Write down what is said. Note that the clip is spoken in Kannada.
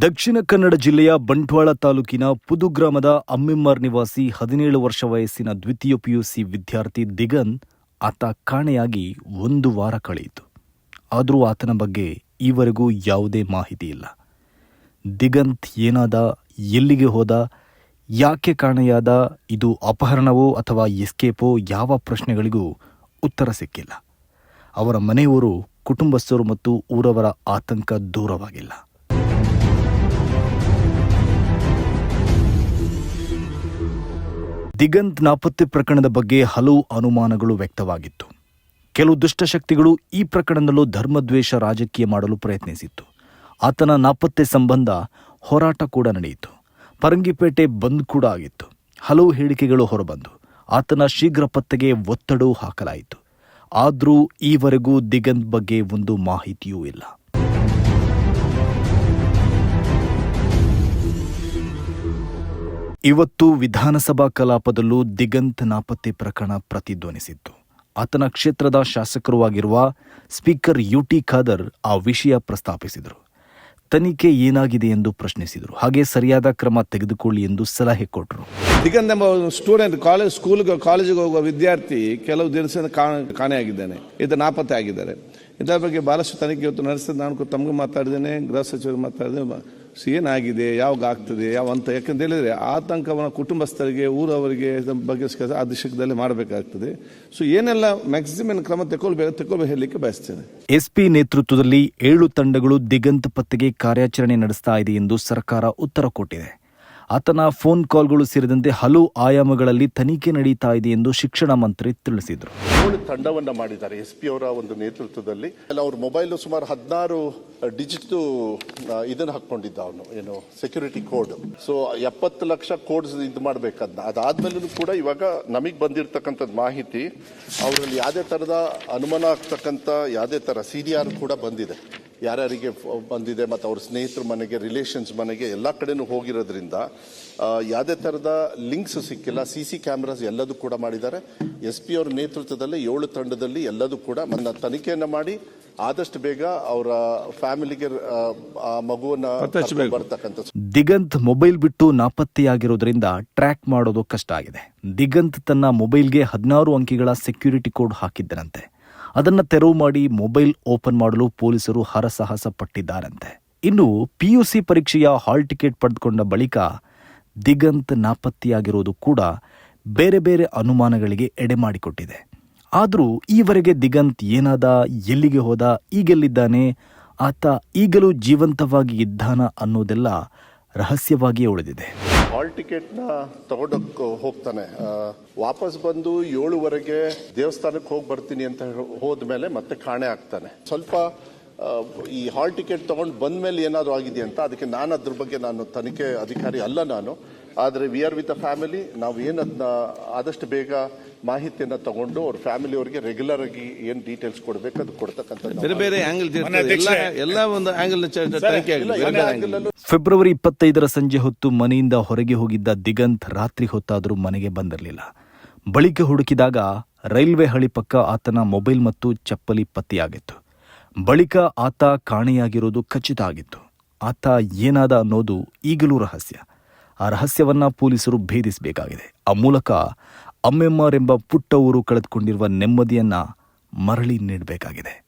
ದಕ್ಷಿಣ ಕನ್ನಡ ಜಿಲ್ಲೆಯ ಬಂಟ್ವಾಳ ತಾಲೂಕಿನ ಪುದು ಗ್ರಾಮದ ಅಮ್ಮಿಮ್ಮಾರ್ ನಿವಾಸಿ ಹದಿನೇಳು ವರ್ಷ ವಯಸ್ಸಿನ ದ್ವಿತೀಯ ಪಿಯುಸಿ ವಿದ್ಯಾರ್ಥಿ ದಿಗಂತ್ ಆತ ಕಾಣೆಯಾಗಿ ಒಂದು ವಾರ ಕಳೆಯಿತು. ಆದರೂ ಆತನ ಬಗ್ಗೆ ಈವರೆಗೂ ಯಾವುದೇ ಮಾಹಿತಿ ಇಲ್ಲ. ದಿಗಂತ್ ಏನಾದ, ಎಲ್ಲಿಗೆ ಹೋದ, ಯಾಕೆ ಕಾಣೆಯಾದ, ಇದು ಅಪಹರಣವೋ ಅಥವಾ ಎಸ್ಕೇಪೋ ಯಾವ ಪ್ರಶ್ನೆಗಳಿಗೂ ಉತ್ತರ ಸಿಕ್ಕಿಲ್ಲ. ಅವರ ಮನೆಯವರು, ಕುಟುಂಬಸ್ಥರು ಮತ್ತು ಊರವರ ಆತಂಕ ದೂರವಾಗಿಲ್ಲ. ದಿಗಂತ್ ನಾಪತ್ತೆ ಪ್ರಕರಣದ ಬಗ್ಗೆ ಹಲವು ಅನುಮಾನಗಳು ವ್ಯಕ್ತವಾಗಿತ್ತು. ಕೆಲವು ದುಷ್ಟಶಕ್ತಿಗಳು ಈ ಪ್ರಕರಣದಲ್ಲೂ ಧರ್ಮದ್ವೇಷ ರಾಜಕೀಯ ಮಾಡಲು ಪ್ರಯತ್ನಿಸಿತ್ತು. ಆತನ ನಾಪತ್ತೆ ಸಂಬಂಧ ಹೋರಾಟ ಕೂಡ ನಡೆಯಿತು. ಪರಂಗಿಪೇಟೆ ಬಂದ್ ಕೂಡ ಆಗಿತ್ತು. ಹಲವು ಹೇಳಿಕೆಗಳು ಹೊರಬಂದು ಆತನ ಶೀಘ್ರ ಪತ್ತೆಗೆ ಒತ್ತಡವೂ ಹಾಕಲಾಯಿತು. ಆದರೂ ಈವರೆಗೂ ದಿಗಂತ್ ಬಗ್ಗೆ ಒಂದು ಮಾಹಿತಿಯೂ ಇಲ್ಲ. ಇವತ್ತು ವಿಧಾನಸಭಾ ಕಲಾಪದಲ್ಲೂ ದಿಗಂತ್ ನಾಪತ್ತೆ ಪ್ರಕರಣ ಪ್ರತಿಧ್ವನಿಸಿತ್ತು. ಆತನ ಕ್ಷೇತ್ರದ ಶಾಸಕರೂ ಆಗಿರುವ ಸ್ಪೀಕರ್ ಯುಟಿ ಖಾದರ್ ಆ ವಿಷಯ ಪ್ರಸ್ತಾಪಿಸಿದರು. ತನಿಖೆ ಏನಾಗಿದೆ ಎಂದು ಪ್ರಶ್ನಿಸಿದರು. ಹಾಗೆ ಸರಿಯಾದ ಕ್ರಮ ತೆಗೆದುಕೊಳ್ಳಿ ಎಂದು ಸಲಹೆ ಕೊಟ್ಟರು. ದಿಗಂತ್ ಎಂಬ ಸ್ಟೂಡೆಂಟ್ ಕಾಲೇಜ್ ಸ್ಕೂಲ್ ಕಾಲೇಜಿಗೆ ಹೋಗುವ ವಿದ್ಯಾರ್ಥಿ ಕೆಲವು ದಿನದಿಂದ ಕಾಣೆ ಕಾಣೆಯಾಗಿದ್ದಾನೆ. ಇದು ನಾಪತ್ತೆ ಆಗಿದ್ದಾರೆ. ಇದರ ಬಗ್ಗೆ ಬಹಳಷ್ಟು ತನಿಖೆ ಇವತ್ತು ನಡೆಸಿದ. ನಾನು ತಮಗೂ ಮಾತಾಡಿದ್ದೇನೆ. ಗೃಹ ಸಚಿವರು ಮಾತಾಡಿದೆ ಏನಾಗಿದೆ ಯಾವಾಗ ಆಗ್ತದೆ ಯಾವ ಅಂತ ಯಾಕಂತ ಹೇಳಿದರೆ ಆತಂಕವನ್ನು ಕುಟುಂಬಸ್ಥರಿಗೆ, ಊರವರಿಗೆ ಬಗ್ಗೆ ಆ ದಿಶಕದಲ್ಲಿ ಮಾಡಬೇಕಾಗ್ತದೆ. ಸೊ ಏನೆಲ್ಲ ಮ್ಯಾಕ್ಸಿಮಮ್ ಕ್ರಮ ತಗೊಳ್ಬೇಕು ತಗೊಳ್ಬೇಕು ಹೇಳಲಿಕ್ಕೆ ಬಯಸ್ತೇನೆ. ಎಸ್ಪಿ ನೇತೃತ್ವದಲ್ಲಿ ಏಳು ತಂಡಗಳು ದಿಗಂತ ಪತ್ತೆಗೆ ಕಾರ್ಯಾಚರಣೆ ನಡೆಸ್ತಾ ಇದೆ ಎಂದು ಸರ್ಕಾರ ಉತ್ತರ ಕೊಟ್ಟಿದೆ. ಆತನ ಫೋನ್ ಕಾಲ್ಗಳು ಸೇರಿದಂತೆ ಹಲವು ಆಯಾಮಗಳಲ್ಲಿ ತನಿಖೆ ನಡೀತಾ ಇದೆ ಎಂದು ಶಿಕ್ಷಣ ಮಂತ್ರಿ ತಿಳಿಸಿದರು. ಏಳು ತಂಡವನ್ನು ಮಾಡಿದ್ದಾರೆ. ಎಸ್ ಪಿ ಅವರ ಒಂದು ನೇತೃತ್ವದಲ್ಲಿ. ಅವ್ರ ಮೊಬೈಲ್ ಸುಮಾರು ಹದಿನಾರು ಡಿಜಿಟ್ ಇದನ್ನು ಹಾಕೊಂಡಿದ್ದ ಅವನು. ಏನು ಸೆಕ್ಯೂರಿಟಿ ಕೋಡ್ ಸೊ ಎಪ್ಪತ್ತು ಲಕ್ಷ ಕೋಡ್ಸ್ ಇದು ಮಾಡ್ಬೇಕದ್ನ. ಅದಾದ್ಮೇಲೂ ಕೂಡ ಇವಾಗ ನಮಗೆ ಬಂದಿರತಕ್ಕಂಥದ್ದು ಮಾಹಿತಿ, ಅವರಲ್ಲಿ ಯಾವುದೇ ಥರದ ಅನುಮಾನ ಆಗ್ತಕ್ಕಂಥ, ಯಾವುದೇ ಥರ ಸಿ ಕೂಡ ಬಂದಿದೆ. ಯಾರ್ಯಾರಿಗೆ ಫ- ಬಂದಿದೆ ಮತ್ತು ಅವ್ರ ಸ್ನೇಹಿತರ ಮನೆಗೆ ರಿಲೇಷನ್ಸ್ ಮನೆಗೆ ಎಲ್ಲ ಕಡೆನೂ ಹೋಗಿರೋದ್ರಿಂದ ಆ, ಯಾವುದೇ ಥರದ ಲಿಂಕ್ಸ್ ಸಿಕ್ಕಿಲ್ಲ. ಸಿ ಸಿ ಕ್ಯಾಮ್ರಾಸ್ ಎಲ್ಲದೂ ಕೂಡ ಮಾಡಿದ್ದಾರೆ. ಎಸ್ ಪಿ ಅವ್ರ ನೇತೃತ್ವದಲ್ಲಿ ಏಳು ತಂಡದಲ್ಲಿ ಎಲ್ಲದೂ ಕೂಡ ನನ್ನ ತನಿಖೆಯನ್ನು ಮಾಡಿ ಆದಷ್ಟು ಬೇಗ ಅವರ ಫ್ಯಾಮಿಲಿಗೆ ಮಗುವನ್ನ. ಬರ್ತಕ್ಕಂಥ ದಿಗಂತ್ ಮೊಬೈಲ್ ಬಿಟ್ಟು ನಾಪತ್ತೆಯಾಗಿರೋದ್ರಿಂದ ಟ್ರ್ಯಾಕ್ ಮಾಡೋದು ಕಷ್ಟ ಆಗಿದೆ. ದಿಗಂತ್ ತನ್ನ ಮೊಬೈಲ್ಗೆ ಹದಿನಾರು ಅಂಕಿಗಳ ಸೆಕ್ಯೂರಿಟಿ ಕೋಡ್ ಹಾಕಿದ್ದರಂತೆ ಅದನ್ನ ತೆರವು ಮಾಡಿ ಮೊಬೈಲ್ ಓಪನ್ ಮಾಡಲು ಪೊಲೀಸರು ಹರಸಾಹಸ ಪಟ್ಟಿದ್ದಾರಂತೆ. ಇನ್ನು ಪಿಯುಸಿ ಪರೀಕ್ಷೆಯ ಹಾಲ್ ಟಿಕೆಟ್ ಪಡೆದುಕೊಂಡ ಬಳಿಕ ದಿಗಂತ್ ನಾಪತ್ತೆಯಾಗಿರೋದು ಕೂಡ ಬೇರೆ ಬೇರೆ ಅನುಮಾನಗಳಿಗೆ ಎಡೆ ಮಾಡಿಕೊಟ್ಟಿದೆ. ಆದರೂ ಈವರೆಗೆ ದಿಗಂತ್ ಏನಾದ, ಎಲ್ಲಿಗೆ ಹೋದ, ಈಗೆಲ್ಲಿದ್ದಾನೆ, ಆತ ಈಗಲೂ ಜೀವಂತವಾಗಿ ಇದ್ದಾನ ಅನ್ನೋದೆಲ್ಲ ರಹಸ್ಯವಾಗಿಯೇ ಉಳಿದಿದೆ. ಹಾಲ್ ಟಿಕೆಟ್ನ ತಗೊಂಡೋಗ್ ಹೋಗ್ತಾನೆ. ವಾಪಸ್ ಬಂದು ಏಳುವರೆಗೆ ದೇವಸ್ಥಾನಕ್ಕೆ ಹೋಗಿ ಬರ್ತೀನಿ ಅಂತ ಹೋದ್ಮೇಲೆ ಮತ್ತೆ ಕಾಣೆ ಆಗ್ತಾನೆ. ಸ್ವಲ್ಪ ಈ ಹಾಲ್ ಟಿಕೆಟ್ ತಗೊಂಡು ಬಂದ್ಮೇಲೆ ಏನಾದರೂ ಆಗಿದೆ ಅಂತ, ಅದಕ್ಕೆ ನಾನು ಅದ್ರ ಬಗ್ಗೆ ನಾನು ತನಿಖೆ ಅಧಿಕಾರಿ ಅಲ್ಲ ನಾನು. ಆದರೆ we are with the family ನಾವು ಏನದನ್ನ ಆದಷ್ಟು ಬೇಗ ಮಾಹಿತಿಯನ್ನು ತಗೊಂಡು ಅವ್ರ ಫ್ಯಾಮಿಲಿ ಅವರಿಗೆ ರೆಗ್ಯುಲರ್ ಆಗಿ ಏನು ಡೀಟೇಲ್ಸ್ ಕೊಡಬೇಕು ಅದು ಕೊಡ್ತಕ್ಕಂಥ ಬೇರೆ ಬೇರೆ ಆಂಗಲ್ ಎಲ್ಲ ಒಂದು ಆಂಗಲ್. ಫೆಬ್ರವರಿ ಇಪ್ಪತ್ತೈದರ ಸಂಜೆ ಹೊತ್ತು ಮನೆಯಿಂದ ಹೊರಗೆ ಹೋಗಿದ್ದ ದಿಗಂತ್ ರಾತ್ರಿ ಹೊತ್ತಾದರೂ ಮನೆಗೆ ಬಂದಿರಲಿಲ್ಲ. ಬಳಿಕ ಹುಡುಕಿದಾಗ ರೈಲ್ವೆ ಹಳಿ ಪಕ್ಕ ಆತನ ಮೊಬೈಲ್ ಮತ್ತು ಚಪ್ಪಲಿ ಪತ್ತೆಯಾಗಿತ್ತು. ಬಳಿಕ ಆತ ಕಾಣೆಯಾಗಿರೋದು ಖಚಿತ ಆಗಿತ್ತು. ಆತ ಏನಾದ ಅನ್ನೋದು ಈಗಲೂ ರಹಸ್ಯ. ಆ ರಹಸ್ಯವನ್ನ ಪೊಲೀಸರು ಭೇದಿಸಬೇಕಾಗಿದೆ. ಆ ಮೂಲಕ ಅಮ್ಮೆಮ್ಮಾರ್ ಎಂಬ ಪುಟ್ಟ ಊರು ಕಳೆದುಕೊಂಡಿರುವ ನೆಮ್ಮದಿಯನ್ನ ಮರಳಿ ನೀಡಬೇಕಾಗಿದೆ.